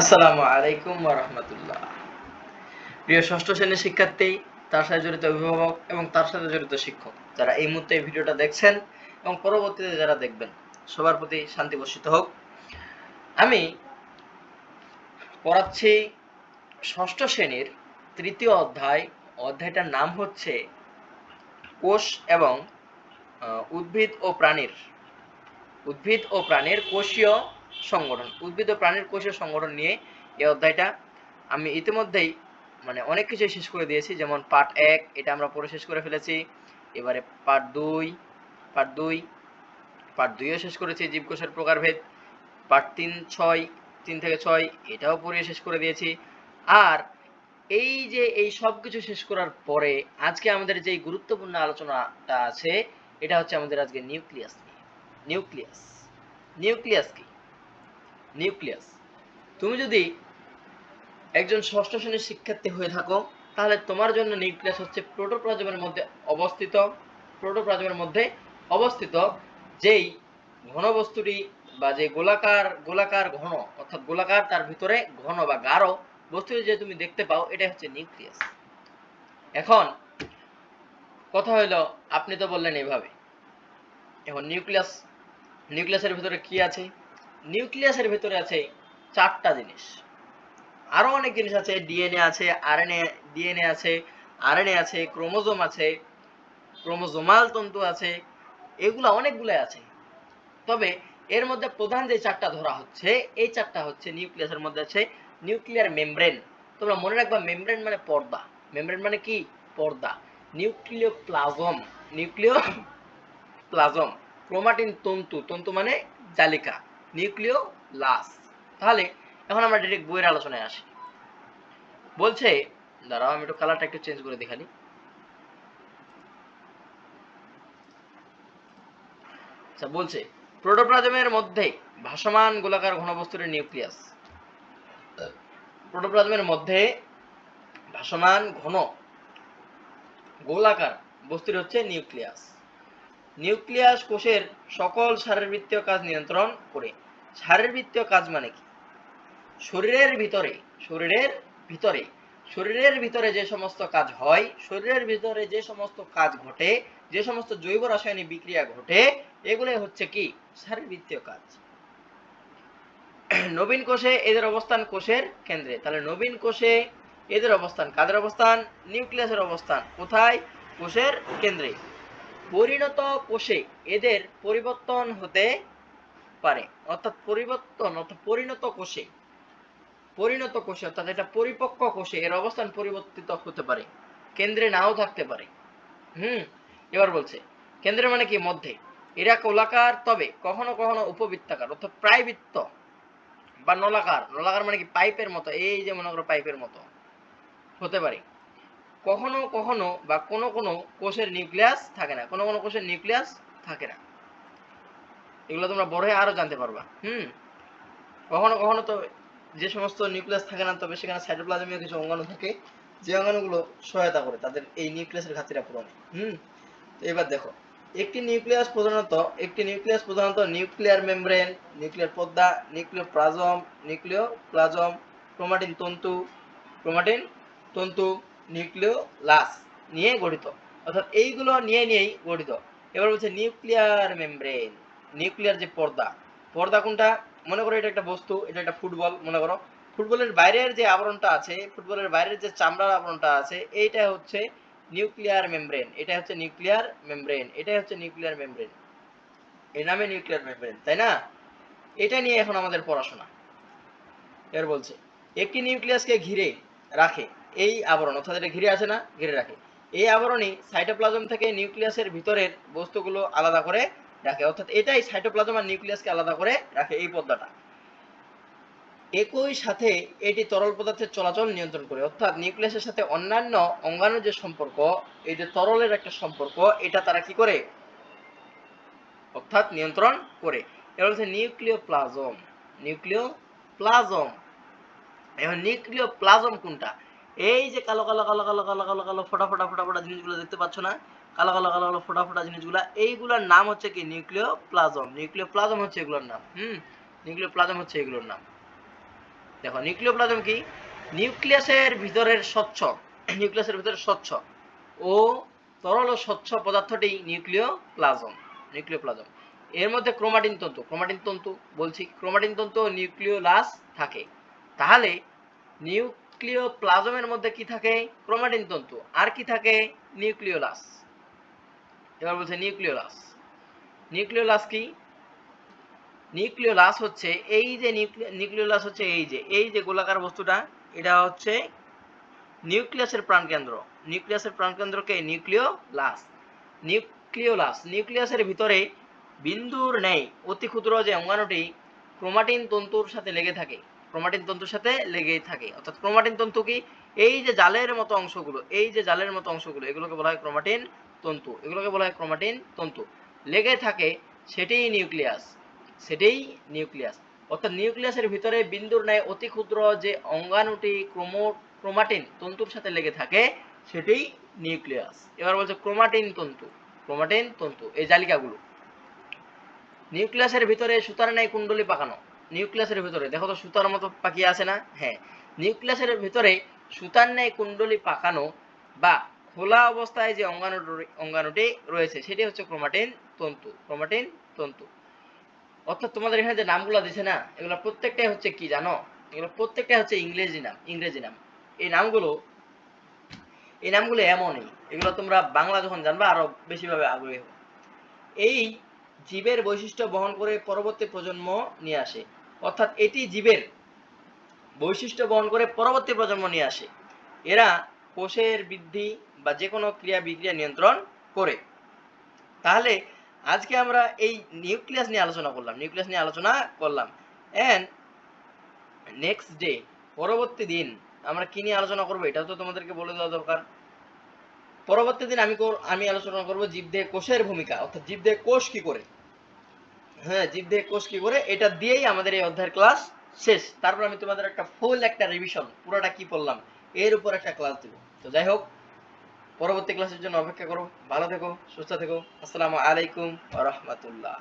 আসসালামু আলাইকুম রহমতুল্লাহ। প্রিয় ষষ্ঠ শ্রেণির শিক্ষার্থী, তার সাথে জড়িত অভিভাবক এবং তার সাথে জড়িত শিক্ষক, যারা এই মুহূর্তে এই ভিডিওটা দেখছেন এবং পরবর্তীতে যারা দেখবেন, সবার প্রতি শান্তি বর্ষিত হোক। আমি পড়াচ্ছি ষষ্ঠ শ্রেণির তৃতীয় অধ্যায়। অধ্যায়টার নাম হচ্ছে কোষ এবং উদ্ভিদ ও প্রাণীর, উদ্ভিদ ও প্রাণীর কোষীয় সংগঠন, উদ্ভিদ ও প্রাণীর কোষীয় সংগঠন নিয়ে এই অধ্যায়টা আমি ইতিমধ্যেই মানে অনেক কিছু শেষ করে দিয়েছি, যেমন পার্ট এক, এটা আমরা পড়ে শেষ করে ফেলেছি, এবারে পার্ট দুই পার্ট দুই পার্ট দুইও শেষ করেছি, জীবকোষের প্রকারভেদ পার্ট তিন ছয়, তিন থেকে ছয়, এটাও পড়িয়ে শেষ করে দিয়েছি। আর এই যে এই সব কিছু শেষ করার পরে আজকে আমাদের যে গুরুত্বপূর্ণ আলোচনাটা আছে, এটা হচ্ছে আমাদের আজকে নিউক্লিয়াস নিয়ে। নিউক্লিয়াস। নিউক্লিয়াস কি? নিউক্লিয়াস। তুমি যদি একজন ষষ্ঠ শ্রেণির শিক্ষার্থী হয়ে থাকো, তাহলে তোমার জন্য নিউক্লিয়াস হচ্ছে প্রোটোপ্লাজমের মধ্যে অবস্থিত, প্রোটোপ্লাজমের মধ্যে অবস্থিত, যেই ঘনবস্তুটি বা যে গোলাকার গোলাকার ঘন, অর্থাৎ গোলাকার তার ভিতরে ঘন বা গাঢ় বস্তুটি যে তুমি দেখতে পাও এটা হচ্ছে নিউক্লিয়াস। এখন কথা হইল, আপনি তো বললেন এভাবে এখন নিউক্লিয়াস, নিউক্লিয়াসের ভিতরে কি আছে? নিউক্লিয়াসের ভিতরে আছে চারটা জিনিস। আরও অনেক জিনিস আছে, ডিএনএ আছে, আরএনএ, ডিএনএ আছে, আরএনএ আছে, ক্রোমোজোম আছে, ক্রোমোজোমাল তন্তু আছে, এগুলা অনেকগুলো আছে। তবে এর মধ্যে প্রধান যে চারটা ধরা হচ্ছে, এই চারটা হচ্ছে নিউক্লিয়াসের মধ্যে আছে নিউক্লিয়ার মেমব্রেন। তোমরা মনে রাখবা, মেমব্রেন মানে পর্দা। মেমব্রেন মানে কি? পর্দা। নিউক্লিয় প্লাজম নিউক্লিয় প্লাজম, ক্রোমাটিন তন্তু। তন্তু মানে জালিকা। নিউক্লিয় লাস। তাহলে এখন আমরা ডিরেক্ট বইয়ের আলোচনায় আসি। বলছে, দাঁড়াও, আমি একটু কালারটা একটু চেঞ্জ করে দেখালি আচ্ছা বলছে, প্রোটোপ্লাজমের মধ্যে ভাসমান গোলাকার ঘনবস্তুর নিউক্লিয়াস। প্রোটোপ্লাজমের মধ্যে ভাসমান ঘন গোলাকার বস্তুটি হচ্ছে নিউক্লিয়াস। নিউক্লিয়াস কোষের সকল শারীরবৃত্তীয় কাজ নিয়ন্ত্রণ করে। শারীরবৃত্তীয় কাজ মানে কি? শরীরের ভিতরে শরীরের ভিতরে শরীরের ভিতরে যে সমস্ত কাজ হয়, শরীরের ভিতরে যে সমস্ত কাজ ঘটে, যে সমস্ত জৈব রাসায়নিক বিক্রিয়া ঘটে এগুলো হচ্ছে কি? শারীরবৃত্তীয় কাজ। নবীন কোষে এদের অবস্থান কোষের কেন্দ্রে। তাহলে নবীন কোষে এদের অবস্থান কাদের অবস্থান? নিউক্লিয়াসের অবস্থান। কোথায়? কোষের কেন্দ্রে। পরিণত কোষে এদের পরিবর্তন হতে পারে। অর্থাৎ পরিবর্তন, অর্থাৎ পরিণত কোষে। পরিণত কোষে, অর্থাৎ এটা পরিপক্ক কোষে, এর অবস্থান পরিবর্তিত হতে পারে। কেন্দ্রে নাও থাকতে পারে। হুম? এবার বলছে কেন্দ্রে মানে কি? মধ্যে। এরা গোলাকার তবে কখনো কখনো উপবৃত্তাকার, অর্থাৎ প্রায় বৃত্ত বা নলাকার। নলাকার মানে কি? পাইপের মতো, এই যে মনে করো পাইপের মতো হতে পারে। কখনো কখনো বা কোনো কোনো কোষের নিউক্লিয়াস থাকে না, কোনো কোনো কোষের নিউক্লিয়াস থাকে না। এগুলো তোমরা বড় হয়ে আরও জানতে পারবা। হুম? কখনো কখনো তো যে সমস্ত নিউক্লিয়াস থাকে না, তবে সেখানে সাইটোপ্লাজমীয় কিছু অঙ্গাণু থাকে, যে অঙ্গাণুগুলো সহায়তা করে তাদের এই নিউক্লিয়াসের ঘাটতিটা পূরণে। হুম? তো এবার দেখো, একটি নিউক্লিয়াস প্রধানত, একটি নিউক্লিয়াস প্রধানত নিউক্লিয়ার মেমব্রেন, নিউক্লিয়ার পদ্মা, nucleoplasm nucleoplasm chromatin তন্তু ক্রোমাটিন তন্তু নিউক্লিয় লাস নিয়ে গঠিত। অর্থাৎ এইগুলো নিয়ে নিয়েই গঠিত। এবার বলছে নিউক্লিয়ার মেমব্রেন। নিউক্লিয়ার যে পর্দা পর্দা কোনটা? মনে করো এটা একটা বস্তু, এটা একটা ফুটবল, মনে করো। ফুটবলের বাইরের যে আবরণটা আছে, ফুটবলের বাইরের যে চামড়ার আবরণটা আছে, এইটা হচ্ছে নিউক্লিয়ার মেমব্রেন এটা হচ্ছে নিউক্লিয়ার মেমব্রেন এটাই হচ্ছে নিউক্লিয়ার মেমব্রেন এর নামে নিউক্লিয়ার মেমব্রেন তাই না? এটা নিয়ে এখন আমাদের পড়াশোনা। এর বলছে, একটি নিউক্লিয়াসকে ঘিরে রাখে এই আবরণ, অর্থাৎ এটা ঘিরে আছে না? ঘিরে রাখে। এই আবরণই সাইটোপ্লাজম থেকে নিউক্লিয়াসের ভিতরের বস্তুগুলো আলাদা করে রাখে। অর্থাৎ এটাই সাইটোপ্লাজম আর নিউক্লিয়াসকে আলাদা করে রাখে এই পর্দাটা একই সাথে এটি তরল পদার্থের চলাচল নিয়ন্ত্রণ করে। অর্থাৎ নিউক্লিয়াসের সাথে অন্যান্য অঙ্গাণুর যে সম্পর্ক, এই যে তরলের একটা সম্পর্ক, এটা তারা কি করে? অর্থাৎ নিয়ন্ত্রণ করে। এবার হচ্ছে নিউক্লিয় প্লাজম নিউক্লিয় প্লাজম এখন নিউক্লিয় প্লাজম কোনটা? এই যে কালো কালো কালো কালো কালো কালো কালো, ফোটা ফোটা ফোটা ফোটা জিনিসগুলো দেখতে পাচ্ছ না? কালো কালো কালো কালো, ফোটা ফোটা জিনিসগুলো। এইগুলোর নাম হচ্ছে কি? নিউক্লিয় প্লাজম নিউক্লিয় প্লাজম হচ্ছে এগুলোর নাম। হুম? নিউক্লিয় প্লাজম হচ্ছে এগুলোর নাম। দেখো, নিউক্লিওপ্লাজম কি? নিউক্লিয়াসের ভিতরের স্বচ্ছ, নিউক্লিয়াসের ভিতরে স্বচ্ছ ও তরল ও স্বচ্ছ পদার্থটি নিউক্লিওপ্লাজম নিউক্লিওপ্লাজম। এর মধ্যে ক্রোমাটিন তন্তু ক্রোমাটিন তন্তু বলছি, ক্রোমাটিন তন্তু ও নিউক্লিওলাস থাকে। তাহলে নিউক্লিওপ্লাজমের মধ্যে কি থাকে? ক্রোমাটিন তন্তু। আর কি থাকে? নিউক্লিওলাস। এবার বলছে নিউক্লিওলাস। নিউক্লিওলাস কি? নিউক্লিওলাস হচ্ছে এই যে নিউক্লিওলাস হচ্ছে এই যে এই যে গোলাকার বস্তুটা, এটা হচ্ছে নিউক্লিয়াসের প্রাণকেন্দ্র। নিউক্লিয়াসের প্রাণকেন্দ্রকে নিউক্লিওলাস। নিউক্লিওলাস, নিউক্লিয়াসের ভিতরে বিন্দুর নেই, অতি ক্ষুদ্র যে অঙ্গাণুটি ক্রোমাটিন তন্তুর সাথে লেগে থাকে। ক্রোমাটিন তন্তুর সাথে লেগেই থাকে। অর্থাৎ ক্রোমাটিন তন্তু কি? এই যে জালের মতো অংশগুলো, এই যে জালের মতো অংশগুলো, এগুলোকে বলা হয় ক্রোমাটিন তন্তু, এগুলোকে বলা হয় ক্রোমাটিন তন্তু। লেগে থাকে সেটাই নিউক্লিয়াস সেটাই নিউক্লিয়াস অর্থাৎ নিউক্লিয়াসের ভিতরে বিন্দুর ন্যায় অতি ক্ষুদ্র যে অঙ্গাণুটি ক্রোমো ক্রোমাটিন তন্তুর সাথে লেগে থাকে, সেটাই নিউক্লিয়াস এবার বলছে ক্রোমাটিন তন্তু ক্রোমাটিন তন্তু, এই জালিকাগুলো। নিউক্লিয়াসের ভিতরে সুতার ন্যায় কুণ্ডলী পাকানো নিউক্লিয়াসের ভিতরে, দেখো তো সুতার মতো পাকিয়ে আছে না? হ্যাঁ নিউক্লিয়াসের ভিতরে সুতার ন্যায় কুণ্ডলী পাকানো বা খোলা অবস্থায় যে অঙ্গাণুটি অঙ্গাণুটি রয়েছে, সেটি হচ্ছে ক্রোমাটিন তন্তু ক্রোমাটিন তন্তু। অর্থাৎ তোমাদের এখানে যে নামগুলো দিছে না, এগুলো প্রত্যেকটাই হচ্ছে কি জানো? এগুলো প্রত্যেকটাই হচ্ছে ইংরেজি নাম ইংরেজি নাম। এই নামগুলো এই নামগুলো এমনই, এগুলো তোমরা বাংলা যখন জানবা, আরও বেশিভাবে আগ্রহী হবে। এই জীবের বৈশিষ্ট্য বহন করে পরবর্তী প্রজন্ম নিয়ে আসে। অর্থাৎ এটি জীবের বৈশিষ্ট্য বহন করে পরবর্তী প্রজন্ম নিয়ে আসে। এরা কোষের বৃদ্ধি বা যে কোনো ক্রিয়া বিক্রিয়া নিয়ন্ত্রণ করে। তাহলে আজকে আমরা এই নিউক্লিয়াস নিয়ে আলোচনা করলাম, নিউক্লিয়াস নিয়ে আলোচনা করলাম। এন্ড নেক্সট ডে পরবর্তী দিন আমরা কি নিয়ে আলোচনা করব এটা তো তোমাদেরকে বলে দেওয়া দরকার। পরবর্তী দিন আমি আমি আলোচনা করব জীবদেহ কোষের ভূমিকা, অর্থাৎ জীবদেহ কোষ কি করে? হ্যাঁ জীবদেহ কোষ কি করে? এটা দিয়েই আমাদের এই অধ্যায়ের ক্লাস শেষ। তারপর আমি তোমাদের একটা ফুল একটা রিভিশন পুরোটা কি পড়লাম এর উপর একটা ক্লাস দিব। তো যাই হোক, পরবর্তী ক্লাসের জন্য অপেক্ষা করো। ভালো থেকো, সুস্থ থেকো। আসসালামু আলাইকুম রহমতুল্লাহ।